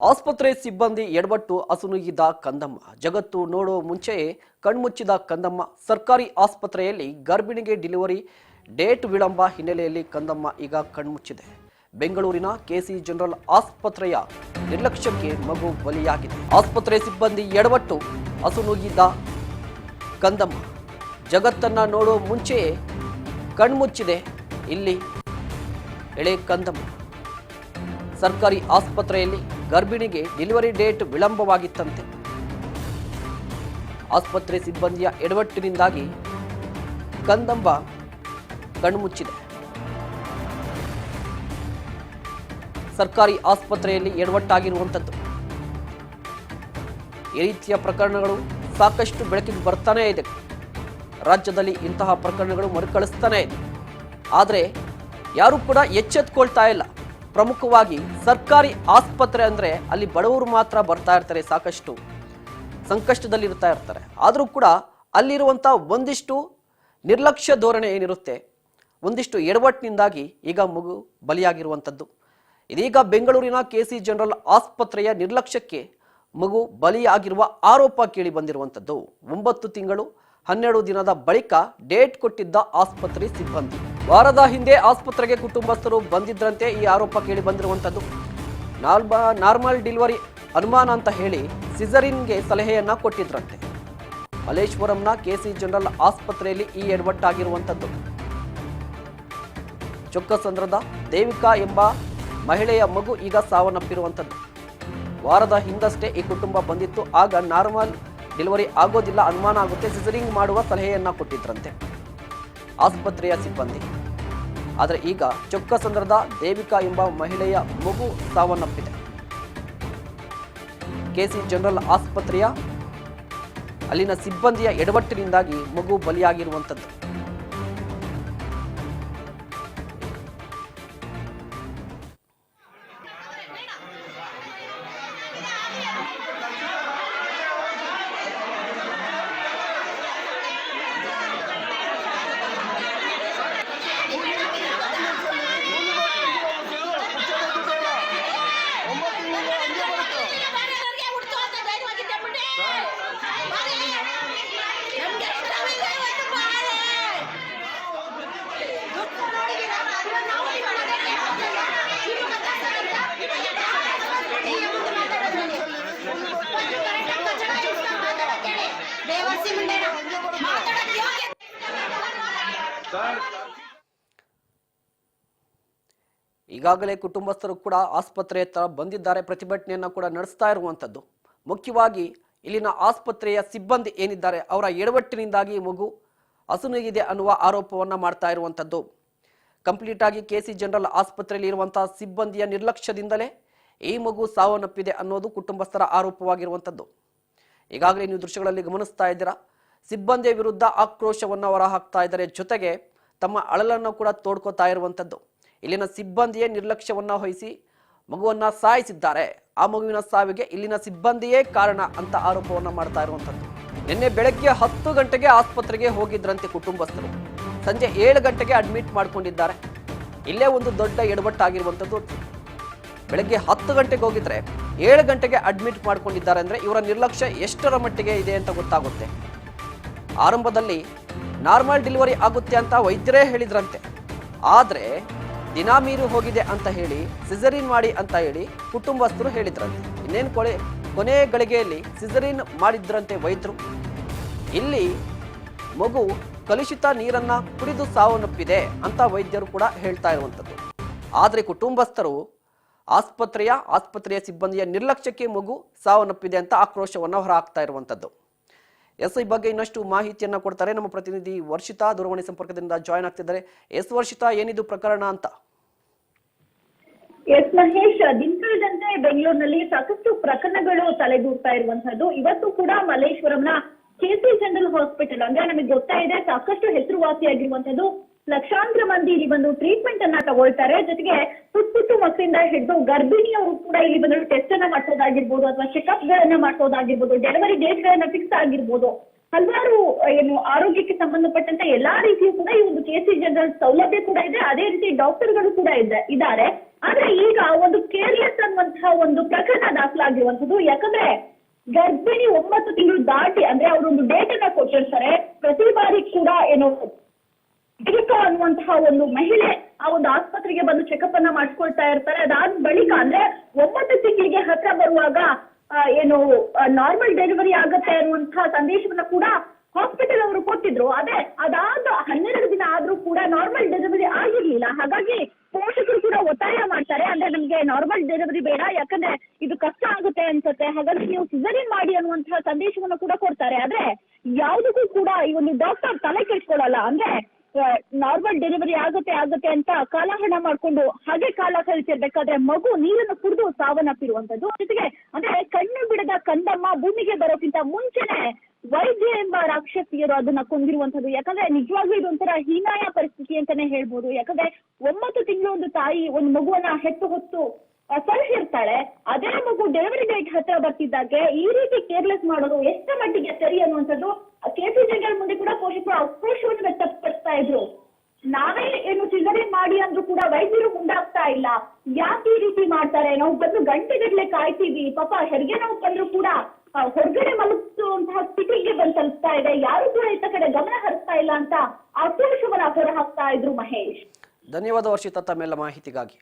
ಆಸ್ಪತ್ರೆ ಸಿಬ್ಬಂದಿ ಎಡವಟ್ಟು ಅಸುನುಗಿದ ಕಂದಮ್ಮ. ಜಗತ್ತು ನೋಡೋ ಮುಂಚೆಯೇ ಕಣ್ಮುಚ್ಚಿದ ಕಂದಮ್ಮ. ಸರ್ಕಾರಿ ಆಸ್ಪತ್ರೆಯಲ್ಲಿ ಗರ್ಭಿಣಿಗೆ ಡೆಲಿವರಿ ಡೇಟ್ ವಿಳಂಬ ಹಿನ್ನೆಲೆಯಲ್ಲಿ ಕಂದಮ್ಮ ಈಗ ಕಣ್ಮುಚ್ಚಿದೆ. ಬೆಂಗಳೂರಿನ ಕೆಸಿ ಜನರಲ್ ಆಸ್ಪತ್ರೆಯ ನಿರ್ಲಕ್ಷ್ಯಕ್ಕೆ ಮಗು ಬಲಿಯಾಗಿದೆ. ಆಸ್ಪತ್ರೆ ಸಿಬ್ಬಂದಿ ಎಡವಟ್ಟು ಅಸುನುಗಿದ ಕಂದಮ್ಮ. ಜಗತ್ತನ್ನ ನೋಡೋ ಮುಂಚೆಯೇ ಕಣ್ಮುಚ್ಚಿದೆ. ಇಲ್ಲಿ ಎಳೆ ಕಂದಮ್ಮ. ಸರ್ಕಾರಿ ಆಸ್ಪತ್ರೆಯಲ್ಲಿ ಗರ್ಭಿಣಿಗೆ ಡೆಲಿವರಿ ಡೇಟ್ ವಿಳಂಬವಾಗಿತ್ತಂತೆ. ಆಸ್ಪತ್ರೆ ಸಿಬ್ಬಂದಿಯ ಎಡವಟ್ಟಿನಿಂದಾಗಿ ಕಂದಂಬ ಕಣ್ಮುಚ್ಚಿದೆ. ಸರ್ಕಾರಿ ಆಸ್ಪತ್ರೆಯಲ್ಲಿ ಎಡವಟ್ಟಾಗಿರುವಂಥದ್ದು. ಈ ರೀತಿಯ ಪ್ರಕರಣಗಳು ಸಾಕಷ್ಟು ಬೆಳಕಿಗೆ ಬರ್ತಾನೇ ಇದೆ. ರಾಜ್ಯದಲ್ಲಿ ಇಂತಹ ಪ್ರಕರಣಗಳು ಮರುಕಳಿಸ್ತಾನೆ ಇದೆ. ಆದರೆ ಯಾರು ಕೂಡ ಎಚ್ಚೆತ್ಕೊಳ್ತಾ ಇಲ್ಲ. ಪ್ರಮುಖವಾಗಿ ಸರ್ಕಾರಿ ಆಸ್ಪತ್ರೆ ಅಂದರೆ ಅಲ್ಲಿ ಬಡವರು ಮಾತ್ರ ಬರ್ತಾ ಇರ್ತಾರೆ ಸಾಕಷ್ಟು ಸಂಕಷ್ಟದಲ್ಲಿರ್ತಾ ಇರ್ತಾರೆ. ಆದರೂ ಕೂಡ ಅಲ್ಲಿರುವಂಥ ಒಂದಿಷ್ಟು ನಿರ್ಲಕ್ಷ್ಯ ಧೋರಣೆ ಏನಿರುತ್ತೆ? ಒಂದಿಷ್ಟು ಎಡವಟ್ಟಿನಿಂದಾಗಿ ಈಗ ಮಗು ಬಲಿಯಾಗಿರುವಂಥದ್ದು ಇದೀಗ ಬೆಂಗಳೂರಿನ ಕೆ ಸಿ ಜನರಲ್ ಆಸ್ಪತ್ರೆಯ ನಿರ್ಲಕ್ಷ್ಯಕ್ಕೆ ಮಗು ಬಲಿಯಾಗಿರುವ ಆರೋಪ ಕೇಳಿ ಬಂದಿರುವಂಥದ್ದು ಒಂಬತ್ತು ತಿಂಗಳು, ಹನ್ನೆರಡು ದಿನದ ಬಳಿಕ ಡೇಟ್ ಕೊಟ್ಟಿದ್ದ ಆಸ್ಪತ್ರೆ ಸಿಬ್ಬಂದಿ. ವಾರದ ಹಿಂದೆ ಆಸ್ಪತ್ರೆಗೆ ಕುಟುಂಬಸ್ಥರು ಬಂದಿದ್ರಂತೆ ಈ ಆರೋಪ ಕೇಳಿ ಬಂದಿರುವಂಥದ್ದು ನಾಲ್ಬ, ನಾರ್ಮಲ್ ಡೆಲಿವರಿ ಅನುಮಾನ ಅಂತ ಹೇಳಿ ಸಿಸರಿನ್ಗೆ ಸಲಹೆಯನ್ನು ಕೊಟ್ಟಿದ್ರಂತೆ. ಮಲೇಶ್ವರಂನ ಕೆಸಿ ಜನರಲ್ ಆಸ್ಪತ್ರೆಯಲ್ಲಿ ಈ ಎಡವಟ್ಟಾಗಿರುವಂಥದ್ದು ಚೊಕ್ಕಸಂದ್ರದ ದೇವಿಕಾ ಎಂಬ ಮಹಿಳೆಯ ಮಗು ಈಗ ಸಾವನ್ನಪ್ಪಿರುವಂಥದ್ದು ವಾರದ ಹಿಂದಷ್ಟೇ ಈ ಕುಟುಂಬ ಬಂದಿತ್ತು. ಆಗ ನಾರ್ಮಲ್ ಡೆಲಿವರಿ ಆಗೋದಿಲ್ಲ, ಅನುಮಾನ ಆಗುತ್ತೆ ಸಿಸರಿಂಗ್ ಮಾಡುವ ಸಲಹೆಯನ್ನು ಕೊಟ್ಟಿದ್ರಂತೆ. ಆಸ್ಪತ್ರೆಯ ಸಿಬ್ಬಂದಿ. ಆದರೆ ಈಗ ಚೊಕ್ಕಸಂದ್ರದ ದೇವಿಕಾ ಎಂಬ ಮಹಿಳೆಯ ಮಗು ಸಾವನ್ನಪ್ಪಿದೆ. ಕೆಸಿ ಜನರಲ್ ಆಸ್ಪತ್ರೆಯ ಅಲ್ಲಿನ ಸಿಬ್ಬಂದಿಯ ಎಡವಟ್ಟಿನಿಂದಾಗಿ ಮಗು ಬಲಿಯಾಗಿರುವಂಥದ್ದು ಈಗಾಗಲೇ ಕುಟುಂಬಸ್ಥರು ಕೂಡ ಆಸ್ಪತ್ರೆ ಹತ್ರ ಬಂದಿದ್ದಾರೆ. ಪ್ರತಿಭಟನೆಯನ್ನು ಕೂಡ ನಡೆಸ್ತಾ ಇರುವಂಥದ್ದು. ಮುಖ್ಯವಾಗಿ ಇಲ್ಲಿನ ಆಸ್ಪತ್ರೆಯ ಸಿಬ್ಬಂದಿ ಏನಿದ್ದಾರೆ, ಅವರ ಎಡವಟ್ಟಿನಿಂದಾಗಿ ಮಗು ಹಸುನಗಿದೆ ಅನ್ನುವ ಆರೋಪವನ್ನ ಮಾಡ್ತಾ ಇರುವಂಥದ್ದು. ಕಂಪ್ಲೀಟ್ ಆಗಿ ಕೆ ಸಿ ಜನರಲ್ ಆಸ್ಪತ್ರೆಯಲ್ಲಿ ಇರುವಂತಹ ಸಿಬ್ಬಂದಿಯ ನಿರ್ಲಕ್ಷ್ಯದಿಂದಲೇ ಈ ಮಗು ಸಾವನ್ನಪ್ಪಿದೆ ಅನ್ನೋದು ಕುಟುಂಬಸ್ಥರ ಆರೋಪವಾಗಿರುವಂಥದ್ದು. ಈಗಾಗಲೇ ನೀವು ದೃಶ್ಯಗಳಲ್ಲಿ ಗಮನಿಸ್ತಾ ಇದ್ದೀರಾ ಸಿಬ್ಬಂದಿಯ ವಿರುದ್ಧ ಆಕ್ರೋಶವನ್ನು ಹೊರಹಾಕ್ತಾ ಇದ್ದಾರೆ. ಜೊತೆಗೆ ತಮ್ಮ ಅಳಲನ್ನು ಕೂಡ ತೋಡ್ಕೋತಾ ಇರುವಂಥದ್ದು. ಇಲ್ಲಿನ ಸಿಬ್ಬಂದಿಯೇ ನಿರ್ಲಕ್ಷ್ಯವನ್ನು ವಹಿಸಿ ಮಗುವನ್ನು ಸಾಯಿಸಿದ್ದಾರೆ. ಆ ಮಗುವಿನ ಸಾವಿಗೆ ಇಲ್ಲಿನ ಸಿಬ್ಬಂದಿಯೇ ಕಾರಣ ಅಂತ ಆರೋಪವನ್ನು ಮಾಡ್ತಾ ಇರುವಂಥದ್ದು. ನಿನ್ನೆ ಬೆಳಗ್ಗೆ ಹತ್ತು ಗಂಟೆಗೆ ಆಸ್ಪತ್ರೆಗೆ ಹೋಗಿದ್ರಂತೆ ಕುಟುಂಬಸ್ಥರು. ಸಂಜೆ ಏಳು ಗಂಟೆಗೆ ಅಡ್ಮಿಟ್ ಮಾಡಿಕೊಂಡಿದ್ದಾರೆ. ಇಲ್ಲೇ ಒಂದು ದೊಡ್ಡ ಎಡವಟ್ಟಾಗಿರುವಂಥದ್ದು. ಬೆಳಗ್ಗೆ ಹತ್ತು ಗಂಟೆಗೆ ಹೋಗಿದ್ರೆ ಏಳು ಗಂಟೆಗೆ ಅಡ್ಮಿಟ್ ಮಾಡ್ಕೊಂಡಿದ್ದಾರೆ ಅಂದರೆ ಇವರ ನಿರ್ಲಕ್ಷ್ಯ ಎಷ್ಟರ ಮಟ್ಟಿಗೆ ಇದೆ ಅಂತ ಗೊತ್ತಾಗುತ್ತೆ. ಆರಂಭದಲ್ಲಿ ನಾರ್ಮಲ್ ಡೆಲಿವರಿ ಆಗುತ್ತೆ ಅಂತ ವೈದ್ಯರೇ ಹೇಳಿದ್ರಂತೆ. ಆದರೆ ದಿನ ಮೀರು ಹೋಗಿದೆ ಅಂತ ಹೇಳಿ, ಸಿಸರಿನ್ ಮಾಡಿ ಅಂತ ಹೇಳಿ ಕುಟುಂಬಸ್ಥರು ಹೇಳಿದ್ರಂತೆ. ಇನ್ನೇನು ಕೊಳೆ, ಕೊನೆ ಗಳಿಗೆಯಲ್ಲಿ ಸಿಸರಿನ್ ಮಾಡಿದ್ರಂತೆ ವೈದ್ಯರು. ಇಲ್ಲಿ ಮಗು ಕಲುಷಿತ ನೀರನ್ನು ಕುಡಿದು ಸಾವನ್ನಪ್ಪಿದೆ ಅಂತ ವೈದ್ಯರು ಕೂಡ ಹೇಳ್ತಾ ಇರುವಂಥದ್ದು. ಆದರೆ ಕುಟುಂಬಸ್ಥರು ಆಸ್ಪತ್ರೆಯ ಆಸ್ಪತ್ರೆಯ ಸಿಬ್ಬಂದಿಯ ನಿರ್ಲಕ್ಷ್ಯಕ್ಕೆ ಮಗು ಸಾವನ್ನಪ್ಪಿದೆ ಅಂತ ಆಕ್ರೋಶವನ್ನು ಹೊರಹಾಕ್ತಾ ಇರುವಂಥದ್ದು. ಎಸ್ ಐ ಬಗ್ಗೆ ಇನ್ನಷ್ಟು ಮಾಹಿತಿಯನ್ನು ಕೊಡ್ತಾರೆ. ನಮ್ಮ ಪ್ರತಿನಿಧಿ ವರ್ಷಿತಾ ದೂರವಾಣಿ ಸಂಪರ್ಕದಿಂದ ಜಾಯ್ನ್ ಆಗ್ತಿದ್ದಾರೆ. ಎಸ್ ವರ್ಷಿತಾ, ಏನಿದು ಪ್ರಕರಣ ಅಂತ? ಎಸ್ ಮಹೇಶ್, ದಿನಕಳದಂತೆ ಬೆಂಗಳೂರಿನಲ್ಲಿ ಸಾಕಷ್ಟು ಪ್ರಕರಣಗಳು ತಲೆದೂರ್ತಾ ಇರುವಂತಹದ್ದು. ಇವತ್ತು ಕೂಡ ಮಲ್ಲೇಶ್ವರಂನ ಕೆಸಿ ಜನರಲ್ ಹಾಸ್ಪಿಟಲ್, ಅಂದ್ರೆ ನಮಗೆ ಗೊತ್ತಾ ಇದೆ ಸಾಕಷ್ಟು ಹೆಸರುವಾಸಿಯಾಗಿರುವಂತದ್ದು ಲಕ್ಷಾಂತರ ಮಂದಿ ಇಲ್ಲಿ ಬಂದು ಟ್ರೀಟ್ಮೆಂಟ್ ಅನ್ನ ತಗೊಳ್ತಾರೆ. ಜೊತೆಗೆ ಪುಟ್ಟ ಪುಟ್ಟು ಮಕ್ಕಳಿಂದ ಹಿಡಿದು ಗರ್ಭಿಣಿಯವರು ಕೂಡ ಇಲ್ಲಿ ಬಂದು ಟೆಸ್ಟ್ ಅನ್ನ ಮಾಡಿಸೋದಾಗಿರ್ಬೋದು ಅಥವಾ ಚೆಕ್ಅಪ್ ಗಳನ್ನ ಮಾಡಿಸೋದಾಗಿರ್ಬೋದು ಡೆಲಿವರಿ ಡೇಟ್ ಗಳನ್ನ ಫಿಕ್ಸ್ ಆಗಿರ್ಬೋದು. ಹಲವಾರು ಏನು ಆರೋಗ್ಯಕ್ಕೆ ಸಂಬಂಧಪಟ್ಟಂತ ಎಲ್ಲಾ ರೀತಿಯೂ ಕೂಡ ಈ ಒಂದು ಕೆಸಿ ಜನರಲ್ ಸೌಲಭ್ಯ ಕೂಡ ಇದೆ. ಅದೇ ರೀತಿ ಡಾಕ್ಟರ್ಗಳು ಕೂಡ ಇದೆ, ಇದ್ದಾರೆ. ಆದ್ರೆ ಈಗ ಒಂದು ಕೇರ್ಲೆಸ್ ಅನ್ನುವಂತಹ ಒಂದು ಪ್ರಕರಣ ದಾಖಲಾಗಿರುವಂತದ್ದು ಯಾಕಂದ್ರೆ ಗರ್ಭಿಣಿ ಒಂಬತ್ತು ತಿಂಗಳು ದಾಟಿ, ಅಂದ್ರೆ ಅವರೊಂದು ಡೇಟ್ ಅನ್ನ ಕೊಟ್ಟಿರ್ತಾರೆ. ಪ್ರತಿ ಬಾರಿ ಕೂಡ, ಏನು ದೀಪಿಕಾ ಅನ್ನುವಂತಹ ಒಂದು ಮಹಿಳೆ ಆ ಒಂದು ಆಸ್ಪತ್ರೆಗೆ ಬಂದು ಚೆಕಪ್ ಅನ್ನ ಮಾಡಿಸ್ಕೊಳ್ತಾ ಇರ್ತಾರೆ. ಅದಾದ ಬಳಿಕ ಅಂದ್ರೆ ಒಂಬತ್ತು ತಿಂಗಳಿಗೆ ಹತ್ರ ಬರುವಾಗ ಏನು ನಾರ್ಮಲ್ ಡೆಲಿವರಿ ಆಗತ್ತೆ ಅನ್ನುವಂತಹ ಸಂದೇಶವನ್ನ ಕೂಡ ಹಾಸ್ಪಿಟಲ್ ಅವರು ಕೊಟ್ಟಿದ್ರು. ಅದೇ, ಅದಾದ ಹನ್ನೆರಡು ದಿನ ಆದ್ರೂ ಕೂಡ ನಾರ್ಮಲ್ ಡೆಲಿವರಿ ಆಗಿರ್ಲಿಲ್ಲ. ಹಾಗಾಗಿ ಪೋಷಕರು ಕೂಡ ಒತ್ತಾಯ ಮಾಡ್ತಾರೆ. ಅಂದ್ರೆ ನಮ್ಗೆ ನಾರ್ಮಲ್ ಡೆಲಿವರಿ ಬೇಡ, ಯಾಕಂದ್ರೆ ಇದು ಕಷ್ಟ ಆಗುತ್ತೆ ಅನ್ಸುತ್ತೆ. ಹಾಗಾಗಿ ನೀವು ಸಿಸರಿನ್ ಮಾಡಿ ಅನ್ನುವಂತಹ ಸಂದೇಶವನ್ನು ಕೂಡ ಕೊಡ್ತಾರೆ. ಆದ್ರೆ ಯಾವುದಕ್ಕೂ ಕೂಡ ಈ ಒಂದು ಡಾಕ್ಟರ್ ತಲೆ ಕೆಡ್ಸ್ಕೊಳಲ್ಲ. ಅಂದ್ರೆ ನಾರ್ಮಲ್ ಡೆಲಿವರಿ ಆಗುತ್ತೆ ಆಗುತ್ತೆ ಅಂತ ಕಾಲಹರಣ ಮಾಡ್ಕೊಂಡು ಹಾಗೆ ಕಾಲ ಕಳಿಸಿರ್ಬೇಕಾದ್ರೆ ಮಗು ನೀರನ್ನು ಕುಡಿದು ಸಾವನ್ನಪ್ಪಿರುವಂತದ್ದು ಜೊತೆಗೆ ಅಂದ್ರೆ ಕಣ್ಣು ಬಿಡದ ಕಂದಮ್ಮ ಭೂಮಿಗೆ ಬರೋಕ್ಕಿಂತ ಮುಂಚೆನೆ ವೈದ್ಯ ಎಂಬ ರಾಕ್ಷಸಿಯರು ಅದನ್ನ ಕೊಂದಿರುವಂತದ್ದು ಯಾಕಂದ್ರೆ ನಿಜವಾಗ್ಲೂ ಇದೊಂಥರ ಹೀನಾಯ ಪರಿಸ್ಥಿತಿ ಅಂತಾನೆ ಹೇಳ್ಬೋದು. ಯಾಕಂದ್ರೆ ಒಂಬತ್ತು ತಿಂಗಳು ಒಂದು ತಾಯಿ ಒಂದು ಮಗುವನ್ನ ಹೆತ್ತು ಹೊತ್ತು ಸಲಹಿರ್ತಾಳೆ ಅದೇ ಮಗು ಡೆಲಿವರಿ ಡೇಟ್ ಹತ್ರ ಬರ್ತಿದ್ದಾಗೆ, ಈ ರೀತಿ ಕೇರ್ಲೆಸ್ ಮಾಡೋದು ಎಷ್ಟ ಮಟ್ಟಿಗೆ ಸರಿ ಅನ್ನುವಂಥದ್ದು ಕೆಸಿ ಜಗಳ ಮುಂದೆ ಕೂಡ ಪೋಷಕರು ಆಕ್ರೋಶವನ್ನು ವ್ಯಕ್ತಪಡಿಸ್ತಾ ಇದ್ರು. ನಾವೇ ಏನು ಚಿಲ್ಲರೆ ಮಾಡಿ ಅಂದ್ರೂ ಕೂಡ ವೈದ್ಯರು ಮುಂದಾಗ್ತಾ ಇಲ್ಲ. ಯಾಕೆ ಈ ರೀತಿ ಮಾಡ್ತಾರೆ? ನಾವು ಬಂದು ಗಂಟೆಗಟ್ಟಲೆ ಕಾಯ್ತೀವಿ. ಪಾಪ ಹೆರಿಗೆ ನಾವು ಬಂದ್ರು ಕೂಡ ಹೊರಗಡೆ ಮಲಗಿಸುವಂತಹ ಸ್ಥಿತಿಗೆ ಬಂದ್ ತಲುಪ್ತಾ ಇದೆ. ಯಾರು ಕೂಡ ಇತ್ತ ಕಡೆ ಗಮನ ಹರಿಸ್ತಾ ಇಲ್ಲ ಅಂತ ಆಕ್ರೋಶವನ್ನ ಹೊರ ಹಾಕ್ತಾ ಇದ್ರು ಮಹೇಶ್. ಧನ್ಯವಾದ ವರ್ಷಿತ ತಮ್ಮೆಲ್ಲ ಮಾಹಿತಿಗಾಗಿ.